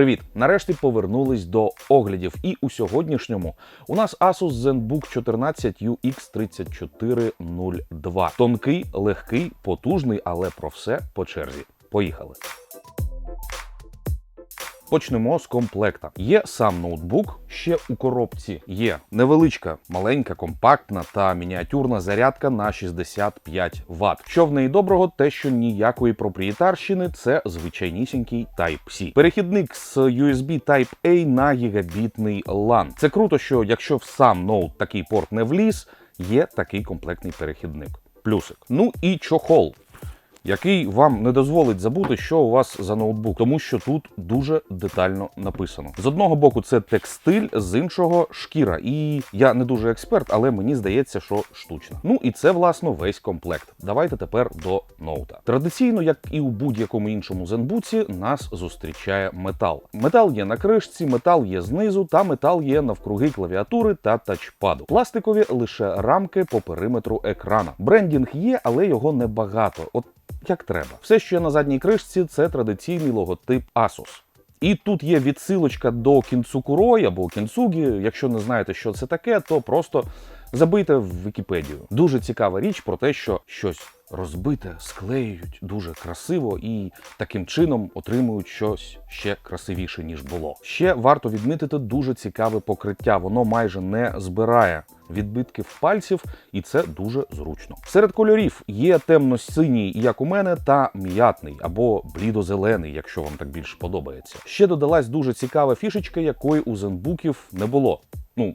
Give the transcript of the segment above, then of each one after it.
Привіт! Нарешті повернулись до оглядів. І у сьогоднішньому у нас Asus ZenBook 14 UX3402. Тонкий, легкий, потужний, але про все по черзі. Поїхали. Почнемо з комплекта. Є сам ноутбук, ще у коробці є невеличка, маленька, компактна та мініатюрна зарядка на 65 Вт. Що в неї доброго, те, що ніякої проприєтарщини, це звичайнісінький Type-C. Перехідник з USB Type-A на гігабітний LAN. Це круто, що якщо в сам ноут такий порт не вліз, є такий комплектний перехідник. Плюсик. Ну і чохол який вам не дозволить забути, що у вас за ноутбук, тому що тут дуже детально написано. З одного боку, це текстиль, з іншого шкіра. І я не дуже експерт, але мені здається, що штучна. Ну і це власно весь комплект. Давайте тепер до ноута. Традиційно, як і у будь-якому іншому зенбуці, нас зустрічає метал. Метал є на кришці, метал є знизу, та метал є навкруги клавіатури та тачпаду. Пластикові лише рамки по периметру екрана. Брендінг є, але його небагато. От як треба. Все, що є на задній кришці, це традиційний логотип Asus. І тут є відсилочка до кінцукурой або кінцугі. Якщо не знаєте, що це таке, то просто забийте в Вікіпедію. Дуже цікава річ про те, що щось розбите склеюють дуже красиво і таким чином отримують щось ще красивіше, ніж було. Ще варто відмітити дуже цікаве покриття. Воно майже не збирає відбитків пальців, і це дуже зручно. Серед кольорів є темно-синій, як у мене, та м'ятний або блідозелений, якщо вам так більше подобається. Ще додалась дуже цікава фішечка, якої у зенбуків не було. Ну,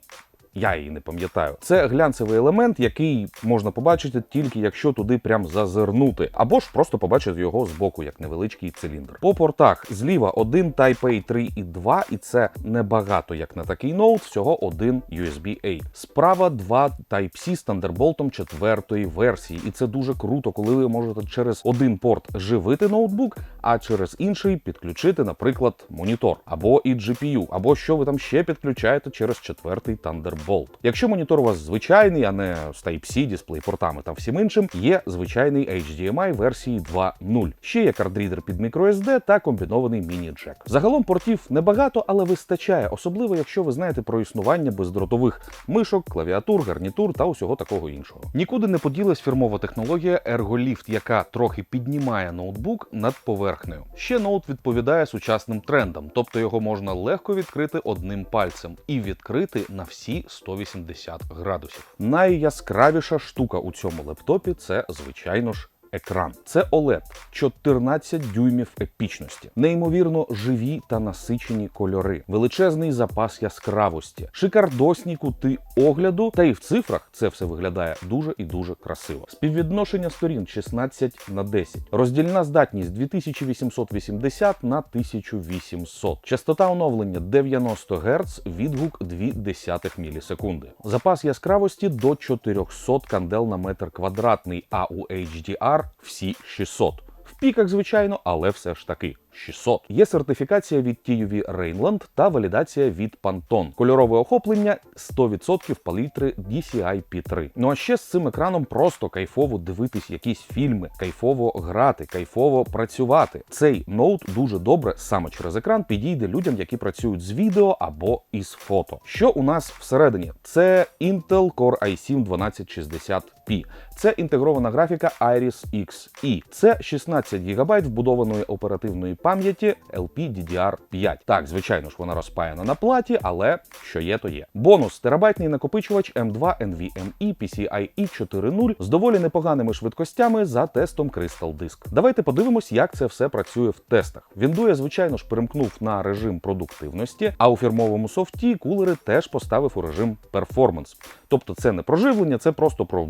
я її не пам'ятаю. Це глянцевий елемент, який можна побачити тільки якщо туди прям зазирнути, або ж просто побачити його збоку, як невеличкий циліндр. По портах зліва один Type-A 3 і 2, і це небагато, як на такий ноут, всього один USB-A. Справа два Type-C з Thunderbolt четвертої версії, і це дуже круто, коли ви можете через один порт живити ноутбук, а через інший підключити, наприклад, монітор або і GPU, або що ви там ще підключаєте через четвертий Thunderbolt. Bolt. Якщо монітор у вас звичайний, а не з Type-C, дисплей-портами та всім іншим, є звичайний HDMI версії 2.0. Ще є кардрідер під microSD та комбінований міні-джек. Загалом портів небагато, але вистачає, особливо якщо ви знаєте про існування бездротових мишок, клавіатур, гарнітур та усього такого іншого. Нікуди не поділась фірмова технологія ErgoLift, яка трохи піднімає ноутбук над поверхнею. Ще ноут відповідає сучасним трендам, тобто його можна легко відкрити одним пальцем і відкрити на всі 180 градусів. Найяскравіша штука у цьому лептопі це, звичайно ж, екран. Це OLED 14 дюймів епічності, неймовірно живі та насичені кольори, величезний запас яскравості, шикардосні кути огляду, та і в цифрах це все виглядає дуже і дуже красиво. Співвідношення сторін 16 на 10, роздільна здатність 2880 на 1800, частота оновлення 90 Гц, відгук 0,2 мілісекунди. Запас яскравості до 400 кандел на метр квадратний, а у HDR всі 600. В піках, звичайно, але все ж таки 600. Є сертифікація від TUV Rainland та валідація від Pantone. Кольорове охоплення 100% палітри DCI P3. Ну а ще з цим екраном просто кайфово дивитись якісь фільми, кайфово грати, кайфово працювати. Цей ноут дуже добре саме через екран підійде людям, які працюють з відео або із фото. Що у нас всередині? Це Intel Core i7 1260p. Це інтегрована графіка Iris Xe. Це 16 ГБ вбудованої оперативної пам'яті LPDDR5. Так, звичайно ж, вона розпаяна на платі, але що є, то є. Бонус терабайтний накопичувач M2 NVMe PCIe 4.0 з доволі непоганими швидкостями за тестом Crystal Disk. Давайте подивимось, як це все працює в тестах. Віндуя, звичайно ж, перемкнув на режим продуктивності, а у фірмовому софті кулери теж поставив у режим перформанс. Тобто це не проживлення, це просто про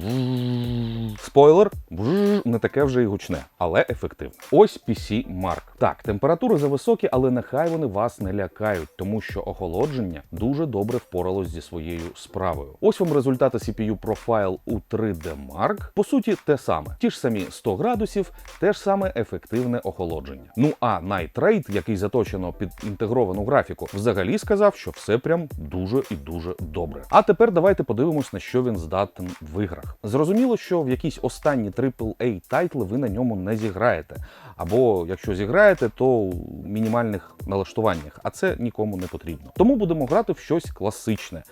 спойлер, не таке вже і гучне, але ефективне. Ось PC Mark. Так, температури зависокі, але нехай вони вас не лякають, тому що охолодження дуже добре впоралось зі своєю справою. Ось вам результати CPU Profile у 3D Mark. По суті, те саме. Ті ж самі 100 градусів, те ж саме ефективне охолодження. Ну а Raid, який заточено під інтегровану графіку, взагалі сказав, що все прям дуже і дуже добре. А тепер давайте подивимось, на що він здатен в іграх. Зрозуміло, що в якісь останні AAA тайтли ви на ньому не зіграєте. або якщо зіграєте, то у мінімальних налаштуваннях, а це нікому не потрібно. Тому будемо грати в щось класичне.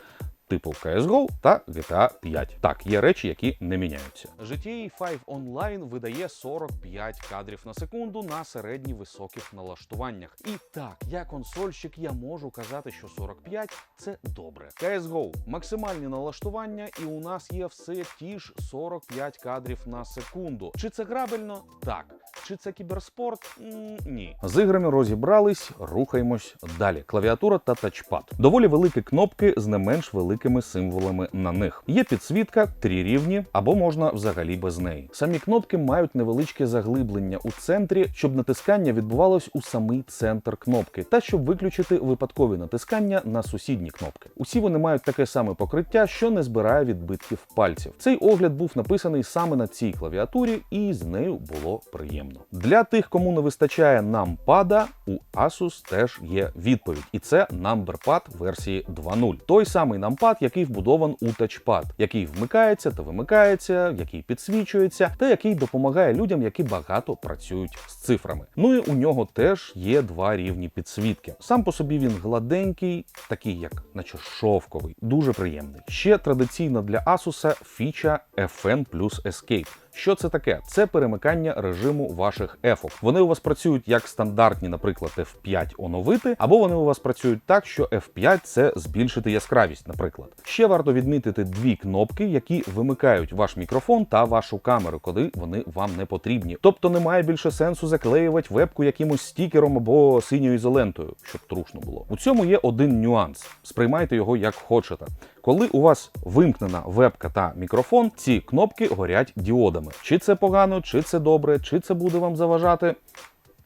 Типу CSGO та GTA 5. Так, є речі, які не міняються. GTA 5 Online видає 45 кадрів на секунду на середньо високих налаштуваннях. І так, я консольщик, я можу казати, що 45 це добре. CSGO максимальні налаштування, і у нас є все ті ж 45 кадрів на секунду. Чи це грабельно? Так. Чи це кіберспорт? Ні. З іграми розібрались, рухаємось далі. Клавіатура та тачпад. Доволі великі кнопки з не менш великими символами на них. Є підсвітка, три рівні, або можна взагалі без неї. Самі кнопки мають невеличке заглиблення у центрі, щоб натискання відбувалось у самий центр кнопки, та щоб виключити випадкові натискання на сусідні кнопки. Усі вони мають таке саме покриття, що не збирає відбитків пальців. Цей огляд був написаний саме на цій клавіатурі, і з нею було приємно. Для тих, кому не вистачає нампада, у Asus теж є відповідь, і це NumberPad версії 2.0. Той самий нампад, який вбудован у тачпад, який вмикається та вимикається, який підсвічується, та який допомагає людям, які багато працюють з цифрами. Ну і у нього теж є два рівні підсвітки. Сам по собі він гладенький, такий як наче шовковий, дуже приємний. Ще традиційна для Asus фіча FN плюс Escape. Що це таке? Це перемикання режиму ваших ефок. Вони у вас працюють як стандартні, наприклад, F5 оновити, або вони у вас працюють так, що F5 це збільшити яскравість, наприклад. Ще варто відмітити дві кнопки, які вимикають ваш мікрофон та вашу камеру, коли вони вам не потрібні. Тобто немає більше сенсу заклеювати вебку якимось стікером або синьою ізолентою, щоб трушно було. У цьому є один нюанс. Сприймайте його як хочете. Коли у вас вимкнена вебка та мікрофон, ці кнопки горять діодами. Чи це погано, чи це добре, чи це буде вам заважати.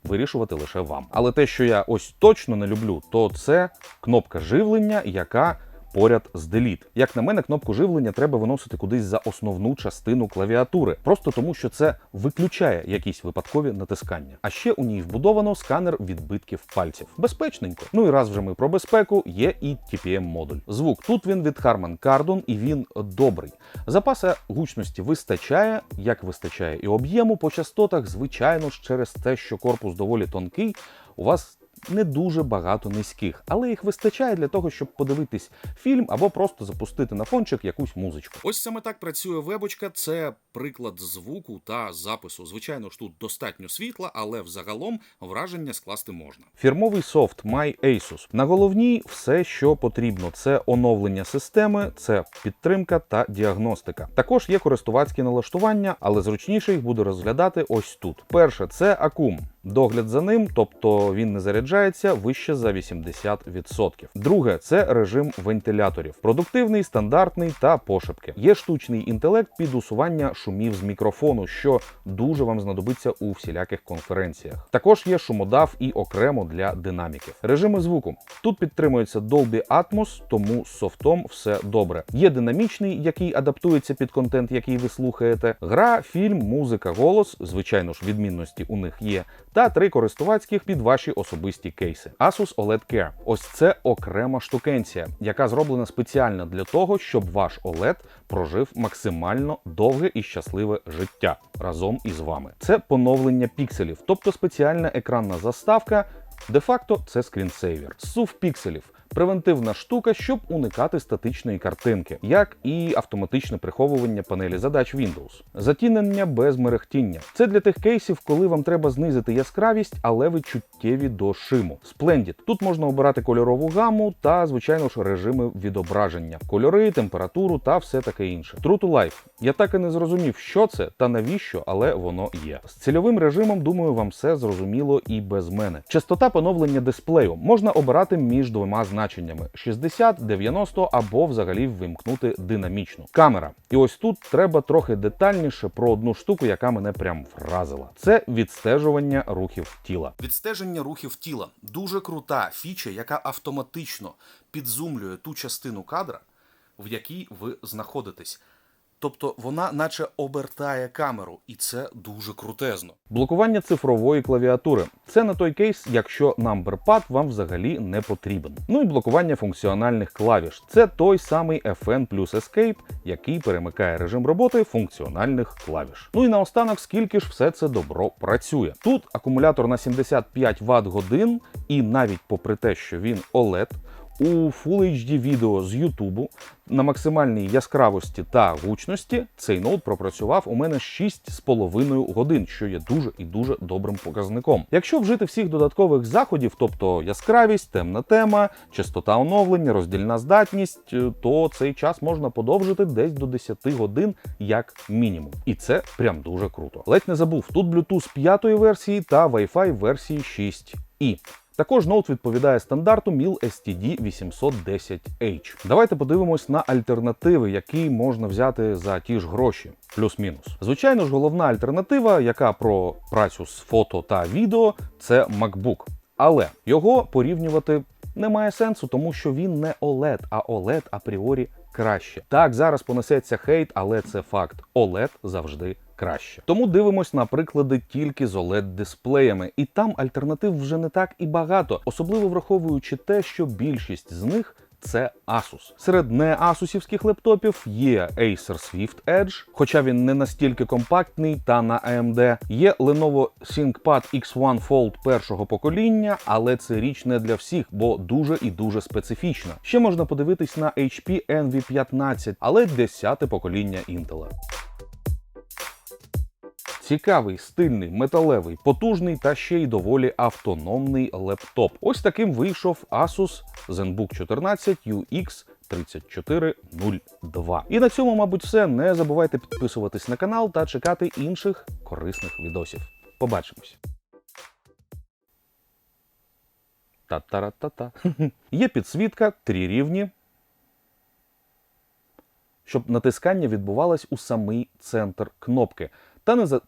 Вирішувати лише вам. Але те, що я ось точно не люблю, то це кнопка живлення, яка поряд з Delete. Як на мене, кнопку живлення треба виносити кудись за основну частину клавіатури, просто тому що це виключає якісь випадкові натискання. А ще у ній вбудовано сканер відбитків пальців. Безпечненько. Ну і раз вже ми про безпеку, є і TPM модуль. Звук тут він від Harman Kardon і він добрий. Запаса гучності вистачає, як вистачає і об'єму по частотах, звичайно ж, через те, що корпус доволі тонкий, у вас не дуже багато низьких, але їх вистачає для того, щоб подивитись фільм або просто запустити на фончик якусь музичку. Ось саме так працює вебочка. Це приклад звуку та запису. Звичайно ж, тут достатньо світла, але взагалом враження скласти можна. Фірмовий софт My Asus. На головній все, що потрібно: це оновлення системи, це підтримка та діагностика. Також є користувацькі налаштування, але зручніше їх буде розглядати ось тут. Перше, це акум. Догляд за ним, тобто він не заряджається вище за 80%. Друге це режим вентиляторів. Продуктивний, стандартний та пошепки. Є штучний інтелект під усування шумів з мікрофону, що дуже вам знадобиться у всіляких конференціях. Також є шумодав і окремо для динаміків. Режими звуку. Тут підтримується Dolby Atmos, тому з софтом все добре. Є динамічний, який адаптується під контент, який ви слухаєте. Гра, фільм, музика, голос. Звичайно ж, відмінності у них є та три користувацьких під ваші особисті кейси. Asus OLED Care. Ось це окрема штукенція, яка зроблена спеціально для того, щоб ваш OLED прожив максимально довге і щасливе життя разом із вами. Це поновлення пікселів, тобто спеціальна екранна заставка. Де-факто це скрінсейвер. Сув пікселів. Превентивна штука, щоб уникати статичної картинки, як і автоматичне приховування панелі задач Windows. Затінення без мерехтіння. Це для тих кейсів, коли вам треба знизити яскравість, але ви чуттєві до шиму. Splendid. Тут можна обирати кольорову гаму та, звичайно ж, режими відображення, кольори, температуру та все таке інше. True to Life. Я так і не зрозумів, що це та навіщо, але воно є. З цільовим режимом, думаю, вам все зрозуміло і без мене. Частота поновлення дисплею можна обирати між двома значеннями: 60, 90 або взагалі вимкнути динамічну. Камера. І ось тут треба трохи детальніше про одну штуку, яка мене прям вразила. Це відстежування рухів тіла. Відстеження рухів тіла дуже крута фіча, яка автоматично підзумлює ту частину кадра, в якій ви знаходитесь. Тобто вона наче обертає камеру, і це дуже крутезно. Блокування цифрової клавіатури це не той кейс, якщо numberpad вам взагалі не потрібен. Ну і блокування функціональних клавіш. Це той самий FN плюс Escape, який перемикає режим роботи функціональних клавіш. Ну і наостанок, скільки ж все це добро працює. Тут акумулятор на 75 Вт годин, і навіть попри те, що він OLED, у Full HD відео з Ютубу на максимальній яскравості та гучності цей ноут пропрацював у мене 6,5 годин, що є дуже і дуже добрим показником. Якщо вжити всіх додаткових заходів, тобто яскравість, темна тема, частота оновлення, роздільна здатність, е, то цей час можна подовжити десь до 10 годин як мінімум. І це прям дуже круто. Ледь не забув, тут Bluetooth 5 версії та Wi-Fi версії 6i. Також ноут відповідає стандарту MIL STD 810H. Давайте подивимось на альтернативи, які можна взяти за ті ж гроші, плюс-мінус. Звичайно ж, головна альтернатива, яка про працю з фото та відео, це MacBook. Але його порівнювати немає сенсу, тому що він не OLED, а OLED апріорі краще. Так, зараз понесеться хейт, але це факт. OLED завжди краще. Тому дивимось на приклади тільки з oled дисплеями, і там альтернатив вже не так і багато, особливо враховуючи те, що більшість з них. Це Asus. Серед не асусівських лептопів є Acer Swift Edge, хоча він не настільки компактний та на AMD. Є Lenovo ThinkPad X1 Fold першого покоління, але це річ не для всіх, бо дуже і дуже специфічна. Ще можна подивитись на HP Envy 15, але 10 покоління Intel. Цікавий, стильний, металевий, потужний та ще й доволі автономний лептоп. Ось таким вийшов Asus ZenBook 14 UX 3402. І на цьому, мабуть, все. Не забувайте підписуватись на канал та чекати інших корисних відосів. Побачимось. Та-та-ра-та-та. Є підсвітка, три рівні. Щоб натискання відбувалось у самий центр кнопки. Та не за.